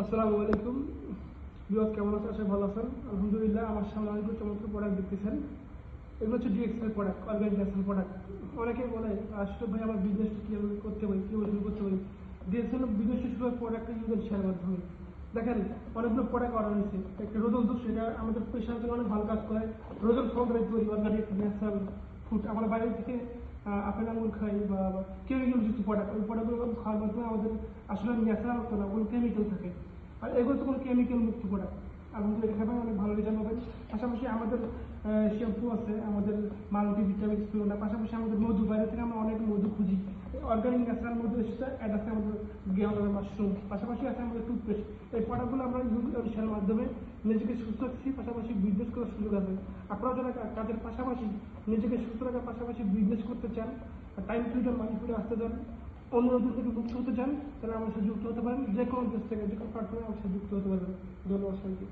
আসসালামু আলাইকুম। বিবাদ কেমন আছে আশা ভালো আছেন। আলহামদুলিল্লাহ, আমার সামনে অনেকগুলো চমৎকার প্রোডাক্ট দেখতেছেন। এগুলো হচ্ছে DXL product organic national product অনেকে বলে আসলে ভাই, আমার বিজনেসটা কীভাবে করতে পারি? কীভাবে শুরু করতে পারি? ডিএক্সএল বিজনেসটা শুরু হয় প্রোডাক্টটা ইউজের শেয়ার মাধ্যমে। দেখেন, অনেকগুলো প্রোডাক্ট অর্ডার হয়েছে। একটা রোজল দুধ, সেটা আমাদের পেশার জন্য অনেক ভালো কাজ করে। রোজল সন্ধ্যায় তৈরি অর্গানিক ন্যাচারাল ফুড আমরা বাইরে থেকে আপেল আঙুর খাই বা কেমিক্যাল যুক্ত প্রোডাক্ট ওই প্রোডাক্টগুলো খাওয়ার মাধ্যমে আমাদের আসলে ন্যাচারাল না ওগুলো কেমিক্যাল থাকে। আর এগুলো তো কোনো কেমিক্যাল মুক্ত প্রোডাক্ট আলহামদুলিল্লাহ খাবেন অনেক পাশাপাশি আমাদের শ্যাম্পু আছে, আমাদের মাল্টি ভিটামিন না, পাশাপাশি আমাদের মধু বাইরে থেকে আমরা অনেক মধু খুঁজি। অর্গানিক ন্যাচারাল মধু এসেছে অ্যাড আছে আমাদের গেওয়ালের মাশরুম পাশাপাশি আছে আমাদের টুথপেস্ট এই প্রোডাক্টগুলো আমরা ইউজের মাধ্যমে, নিজেকে সুস্থ রাখছি, পাশাপাশি বিজনেস করার সুযোগ আছে। আপনারা যারা কাজের পাশাপাশি নিজেকে সুস্থ রাখার পাশাপাশি বিজনেস করতে চান টাইম ফ্রিডম মানি ফ্রিডম আসতে চান অনুরোধ থেকে মুক্ত হতে চান, তাহলে আমার সাথে যুক্ত হতে পারেন। যে কোনো দেশ থেকে যে কোনো প্ল্যাটফর্মে আমার সাথে যুক্ত হতে পারেন। ধন্যবাদ সবাইকে।